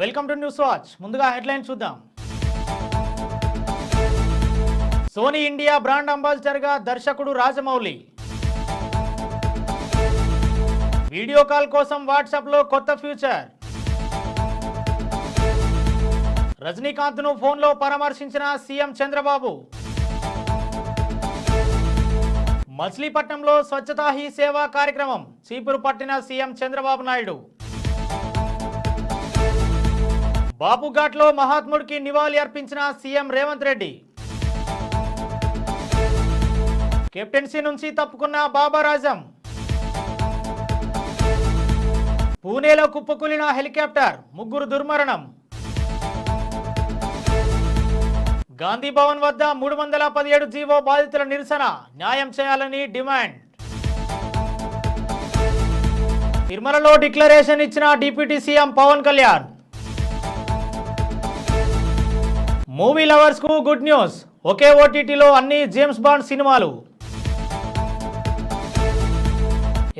Welcome to news watch ముందుగా headline చూద్దాం. Sony India brand అంబాసిడర్గా దర్శకుడు రాజమౌళి. వీడియో కాల్ కోసం వాట్సాప్లో కొత్త ఫ్యూచర్ రజనీకాంత్ను ఫోన్లో పరామర్శించిన సీఎం చంద్రబాబు. మచిలీపట్నంలో స్వచ్ఛతా హీ సేవా కార్యక్రమం. చీపురు పట్టిన సీఎం చంద్రబాబు నాయుడు. బాపుఘాట్లో మహాత్ముడికి నివాళి అర్పించిన సీఎం రేవంత్ రెడ్డి. కెప్టెన్సీ నుంచి తప్పుకున్న బాబారాజం. పూణేలో కుప్పకూలిన హెలికాప్టర్ ముగ్గురు దుర్మరణం. గాంధీ భవన్ వద్ద మూడు వందల పదిహేడు జీవో బాధితుల నిరసన న్యాయం చేయాలని డిమాండ్. తిరుమలలో డిక్లరేషన్ ఇచ్చిన deputy CM Pawan Kalyan. Movie లవర్స్కు good news ఒకే ఓటీటీలో అన్ని జేమ్స్ బాండ్ సినిమాలు.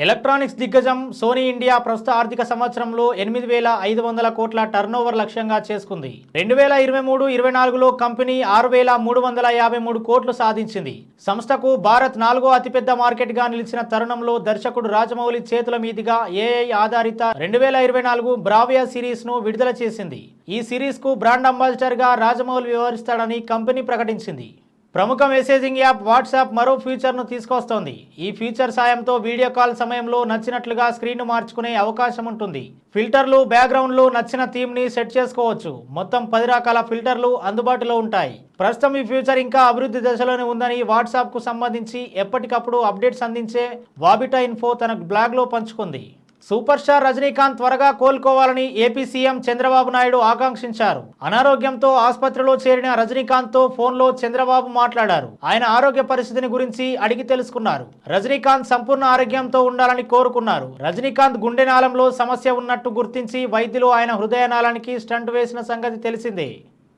ఎలక్ట్రానిక్స్ దిగ్గజం సోనీ ఇండియా ప్రస్తుత ఆర్థిక సంవత్సరంలో ఎనిమిది వేల ఐదు వందల కోట్ల టర్నోవర్ లక్ష్యంగా చేసుకుంది. రెండు వేల ఇరవై మూడు ఇరవై నాలుగులో కంపెనీ ఆరు వేల మూడు వందల యాభై మూడు కోట్లు సాధించింది. సంస్థకు భారత్ నాలుగో అతిపెద్ద మార్కెట్గా నిలిచిన తరుణంలో దర్శకుడు రాజమౌళి చేతుల మీదుగా ఏఐ ఆధారిత రెండు వేల ఇరవై నాలుగు బ్రావియా సిరీస్ను విడుదల చేసింది. ఈ సిరీస్కు బ్రాండ్ అంబాసిడర్గా రాజమౌళి వ్యవహరిస్తాడని కంపెనీ ప్రకటించింది. ప్రముఖ మెసేజింగ్ యాప్ వాట్సాప్ మరో ఫీచర్ను తీసుకొస్తోంది. ఈ ఫీచర్ సాయంతో వీడియో కాల్ సమయంలో నచ్చినట్లుగా స్క్రీన్ను మార్చుకునే అవకాశం ఉంటుంది. ఫిల్టర్లు బ్యాక్గ్రౌండ్లు నచ్చిన థీమ్ని సెట్ చేసుకోవచ్చు. మొత్తం పది రకాల ఫిల్టర్లు అందుబాటులో ఉంటాయి. ప్రస్తుతం ఈ ఫీచర్ ఇంకా అభివృద్ధి దశలోనే ఉందని వాట్సాప్కు సంబంధించి ఎప్పటికప్పుడు అప్డేట్స్ అందించే వాబిటా ఇన్ఫో తన బ్లాగ్లో పంచుకుంది. సూపర్ స్టార్ రజనీకాంత్ త్వరగా కోలుకోవాలని ఏపీ సీఎం చంద్రబాబు నాయుడు ఆకాంక్షించారు. అనారోగ్యంతో ఆసుపత్రిలో చేరిన రజనీకాంత్తో ఫోన్లో చంద్రబాబు మాట్లాడారు. ఆయన ఆరోగ్య పరిస్థితిని గురించి అడిగి తెలుసుకున్నారు. రజనీకాంత్ సంపూర్ణ ఆరోగ్యంతో ఉండాలని కోరుకున్నారు. రజనీకాంత్ గుండె నాళంలో సమస్య ఉన్నట్టు గుర్తించి వైద్యులు ఆయన హృదయ నాళానికి స్టంట్ వేసిన సంగతి తెలిసిందే.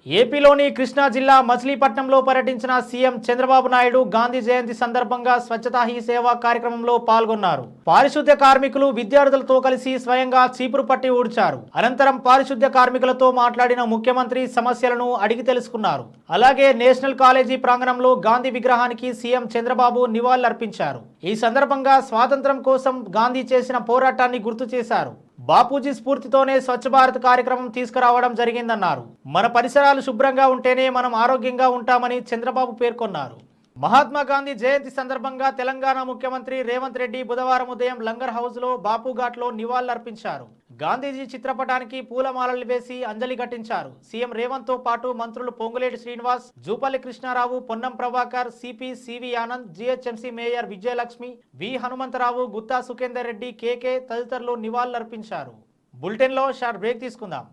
ఏపీలోని కృష్ణా జిల్లా మచిలీపట్నంలో పర్యటించిన సీఎం చంద్రబాబు నాయుడు గాంధీ జయంతి సందర్భంగా స్వచ్ఛతా హీ సేవా కార్యక్రమంలో పాల్గొన్నారు. పారిశుద్ధ్య కార్మికులు విద్యార్థులతో కలిసి స్వయంగా చీపురు పట్టి ఊడ్చారు. అనంతరం పారిశుద్ధ్య కార్మికులతో మాట్లాడిన ముఖ్యమంత్రి సమస్యలను అడిగి తెలుసుకున్నారు. అలాగే నేషనల్ కాలేజీ ప్రాంగణంలో గాంధీ విగ్రహానికి సీఎం చంద్రబాబు నివాళులర్పించారు. ఈ సందర్భంగా స్వాతంత్రం కోసం గాంధీ చేసిన పోరాటాన్ని గుర్తు చేశారు. బాపూజీ స్ఫూర్తితోనే స్వచ్ఛ భారత్ కార్యక్రమం తీసుకురావడం జరిగిందన్నారు. మన పరిసరాలు శుభ్రంగా ఉంటేనే మనం ఆరోగ్యంగా ఉంటామని చంద్రబాబు పేర్కొన్నారు. మహాత్మా గాంధీ జయంతి సందర్భంగా తెలంగాణ ముఖ్యమంత్రి రేవంత్ రెడ్డి బుధవారం ఉదయం లంగర్ హౌస్లో బాపూఘాట్లో నివాళులర్పించారు. గాంధీజీ చిత్రపటానికి పూలమాలలు వేసి అంజలి ఘటించారు. సీఎం రేవంత్తో పాటు మంత్రులు Ponguleti Srinivas Jupally Krishna Rao Ponnam Prabhakar CP CV Anand GHMC mayor Vijayalakshmi V Hanumantha Rao Gutha Sukender Reddy KK తదితరులు నివాళులర్పించారు. బులెటిన్లో షార్ట్ బ్రేక్ తీసుకుందాం.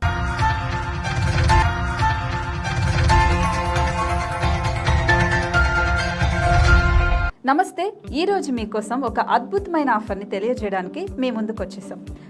నమస్తే ఈ రోజు మీకోసం ఒక అద్భుతమైన ఆఫర్ని తెలియజేయడానికి మీ ముందుకు వచ్చేసాం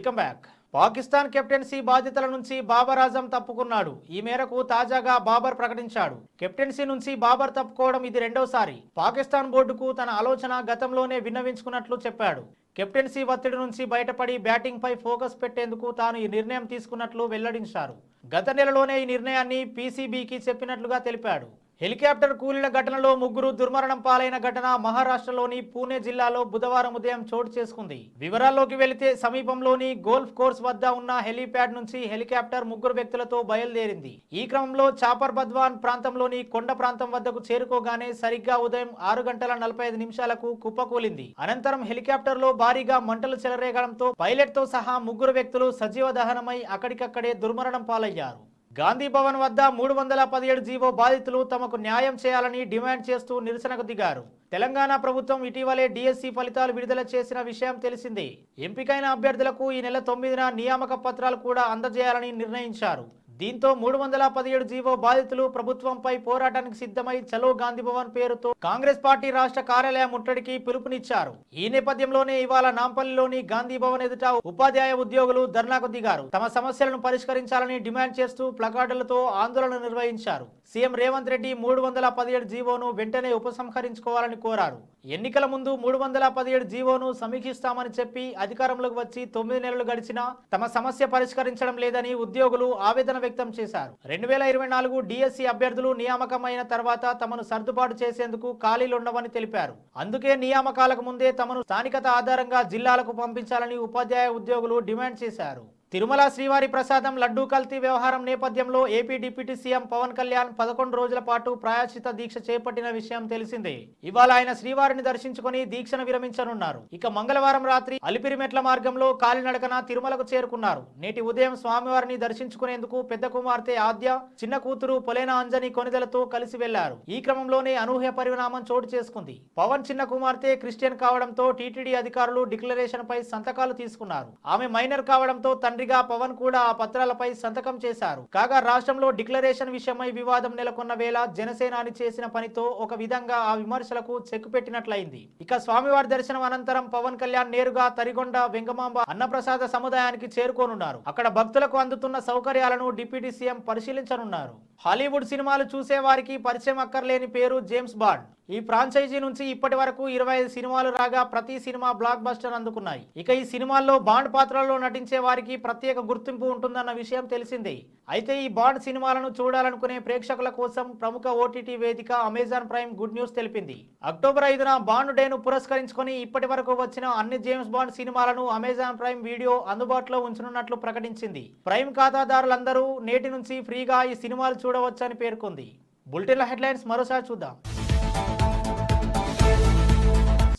Welcome back. పాకిస్తాన్ కెప్టెన్సీ బాధ్యతల నుంచి బాబర్ ఆజం తప్పుకున్నాడు. ఈ మేరకు తాజాగా బాబర్ ప్రకటించాడు. కెప్టెన్సీ నుంచి బాబర్ తప్పుకోవడం ఇది రెండోసారి. పాకిస్తాన్ బోర్డుకు తన ఆలోచన గతంలోనే విన్నవించుకున్నట్లు చెప్పాడు. కెప్టెన్సీ ఒత్తిడి నుంచి బయటపడి బ్యాటింగ్ పై ఫోకస్ పెట్టేందుకు తాను ఈ నిర్ణయం తీసుకున్నట్లు వెల్లడించారు. గత నెలలోనే ఈ నిర్ణయాన్ని పీసీబీకి చెప్పినట్లుగా తెలిపాడు. హెలికాప్టర్ కూలిన ఘటనలో ముగ్గురు దుర్మరణం పాలైన ఘటన మహారాష్ట్రలోని పూణే జిల్లాలో బుధవారం ఉదయం చోటు చేసుకుంది. వివరాల్లోకి వెళితే సమీపంలోని గోల్ఫ్ కోర్స్ వద్ద ఉన్న హెలీప్యాడ్ నుంచి హెలికాప్టర్ ముగ్గురు వ్యక్తులతో బయలుదేరింది. ఈ క్రమంలో చాపర్ బద్వాన్ ప్రాంతంలోని కొండ ప్రాంతం వద్దకు చేరుకోగానే సరిగ్గా ఉదయం ఆరు గంటల నలభై ఐదు నిమిషాలకు కుప్పకూలింది. అనంతరం హెలికాప్టర్లో భారీగా మంటలు చెలరేగడంతో పైలట్తో సహా ముగ్గురు వ్యక్తులు సజీవ దహనమై అక్కడికక్కడే దుర్మరణం పాలయ్యారు. గాంధీ భవన్ వద్ద మూడు వందల పదిహేడు జీవో బాధితులు తమకు న్యాయం చేయాలని డిమాండ్ చేస్తూ నిరసనకు దిగారు. తెలంగాణ ప్రభుత్వం ఇటీవలే డిఎస్సి ఫలితాలు విడుదల చేసిన విషయం తెలిసిందే. ఎంపికైన అభ్యర్థులకు ఈ నెల తొమ్మిదిన నియామక పత్రాలు కూడా అందజేయాలని నిర్ణయించారు. దీంతో మూడు వందల పదిహేడు జీవో బాధితులు ప్రభుత్వంపై పోరాటానికి సిద్ధమై చలో గాంధీ భవన్ పేరుతో కాంగ్రెస్ పార్టీ రాష్ట్ర కార్యాలయం ముట్టడికి పిలుపునిచ్చారు. ఈ నేపథ్యంలోనే ఇవాళ నాంపల్లిలోని గాంధీ భవన్ ఎదుట ఉపాధ్యాయ ఉద్యోగులు ధర్నాకు దిగారు. తమ సమస్యలను పరిష్కరించాలని డిమాండ్ చేస్తూ ప్లకార్డులతో ఆందోళన నిర్వహించారు. సీఎం రేవంత్ రెడ్డి మూడు వందల పదిహేడు జీవోను వెంటనే ఉపసంహరించుకోవాలని కోరారు. ఎన్నికల ముందు మూడు వందల పదిహేడు జీవోను సమీక్షిస్తామని చెప్పి అధికారంలోకి వచ్చి తొమ్మిది నెలలు గడిచినా తమ సమస్య పరిష్కరించడం లేదని ఉద్యోగులు ఆవేదన వ్యక్తం చేశారు. రెండు వేల ఇరవై నాలుగు డిఎస్సి అభ్యర్థులు నియామకమైన తర్వాత తమను సర్దుబాటు చేసేందుకు ఖాళీలుండవని తెలిపారు. అందుకే నియామకాలకు ముందే తమను స్థానికత ఆధారంగా జిల్లాలకు పంపించాలని ఉపాధ్యాయ ఉద్యోగులు డిమాండ్ చేశారు. తిరుమల శ్రీవారి ప్రసాదం లడ్డూ కల్తీ వ్యవహారం నేపథ్యంలో AP deputy CM Pawan Kalyan పదకొండు రోజుల పాటు ప్రాయశ్చిత దీక్ష చేపట్టిన విషయం తెలిసిందే. ఇవాళ ఆయన శ్రీవారిని దర్శించుకుని దీక్షను విరమించనున్నారు. ఇక మంగళవారం రాత్రి అలిపిరిమెట్ల మార్గంలో కాలినడకన తిరుమలకు చేరుకున్నారు. నేటి ఉదయం స్వామివారిని దర్శించుకునేందుకు పెద్ద కుమార్తె ఆద్య చిన్న కూతురు పొలేన అంజని కొనిదలతో కలిసి వెళ్ళారు. ఈ క్రమంలోనే అనూహ్య పరిణామం చోటు చేసుకుంది. పవన్ చిన్న కుమార్తె క్రిస్టియన్ కావడంతో టీటీడీ అధికారులు డిక్లరేషన్ పై సంతకాలు తీసుకున్నారు. ఆమె మైనర్ కావడంతో మంత్రిగా పవన్ కూడా ఆ పత్రాలపై సంతకం చేశారు. కాగా రాష్ట్రంలో డిక్లరేషన్ విషయమై వివాదం నెలకొన్న వేళ జనసేనాని చేసిన పనితో ఒక విధంగా ఆ విమర్శలకు చెక్ పెట్టినట్లయింది ఇక స్వామివారి దర్శనం అనంతరం పవన్ కళ్యాణ్ నేరుగా తరిగొండ వెంగమాంబ అన్నప్రసాద సముదాయానికి చేరుకోనున్నారు. అక్కడ భక్తులకు అందుతున్న సౌకర్యాలను డిప్యూటీ సీఎం పరిశీలించనున్నారు. హాలీవుడ్ సినిమాలు చూసేవారికి పరిచయం అక్కర్లేని పేరు జేమ్స్ బాండ్. ఈ ఫ్రాంచైజీ నుంచి ఇప్పటి వరకు ఇరవై ఐదు సినిమాలు రాగా ప్రతి సినిమా బ్లాక్ బస్టర్ అందుకున్నాయి. ఇక ఈ సినిమాల్లో బాండ్ పాత్రల్లో నటించే వారికి ప్రత్యేక గుర్తింపు ఉంటుందన్న విషయం తెలిసిందే. అయితే ఈ బాండ్ సినిమాలను చూడాలనుకునే ప్రేక్షకుల కోసం ప్రముఖ ఓటీటీ వేదిక అమెజాన్ ప్రైమ్ గుడ్ న్యూస్ తెలిపింది. అక్టోబర్ ఐదున బాండ్ డేను పురస్కరించుకొని ఇప్పటి వరకు వచ్చిన అన్ని జేమ్స్ బాండ్ సినిమాలను అమెజాన్ ప్రైమ్ వీడియో అందుబాటులో ఉంచనున్నట్లు ప్రకటించింది. ప్రైమ్ ఖాతాదారులందరూ నేటి నుంచి ఫ్రీగా ఈ సినిమాలు చూడవచ్చని పేర్కొంది. బులెటిన్ల హెడ్లైన్స్ మరోసారి చూద్దాం.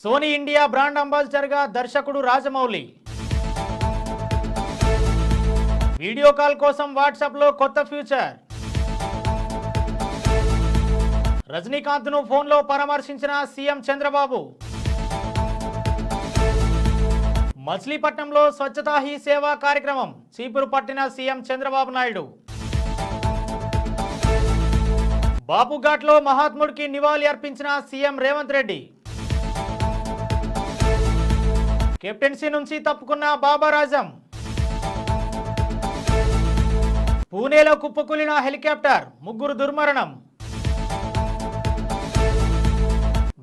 సోనీ ఇండియా బ్రాండ్ అంబాసిడర్గా దర్శకుడు రాజమౌళి. వీడియో కాల్ కోసం వాట్సాప్లో కొత్త ఫ్యూచర్. రజనీకాంత్ను ఫోన్లో పరామర్శించిన సీఎం చంద్రబాబు. మచిలీపట్నంలో స్వచ్ఛతా హీ సేవా కార్యక్రమం చీపురు పట్టిన సీఎం చంద్రబాబు నాయుడు. బాపుఘాట్లో మహాత్ముడికి నివాళి అర్పించిన సీఎం రేవంత్ రెడ్డి. కెప్టెన్సీ నుంచి తప్పుకున్న బాబారాజం. పూణేలో కుప్పకూలిన హెలికాప్టర్ ముగ్గురు దుర్మరణం.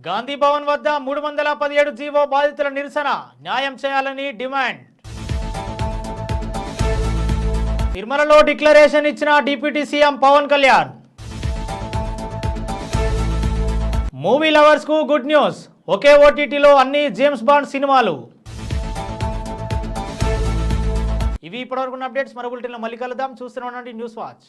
గాంధీ భవన్ వద్ద మూడు వందల పదిహేడు జీవో బాధితుల నిరసన న్యాయం చేయాలని డిమాండ్. తిరుమలలో డిక్లరేషన్ ఇచ్చిన deputy CM Pawan Kalyan. Movie లవర్స్కు good news ఒకే ఓటీటీలో అన్ని జేమ్స్ బాండ్ సినిమాలు. ఇవి ఇప్పటివరకు ఉన్న అప్డేట్స్ మరో బులెటిన్లో మళ్ళీ కలుద్దాం. చూస్తూనే ఉండండి న్యూస్ వాచ్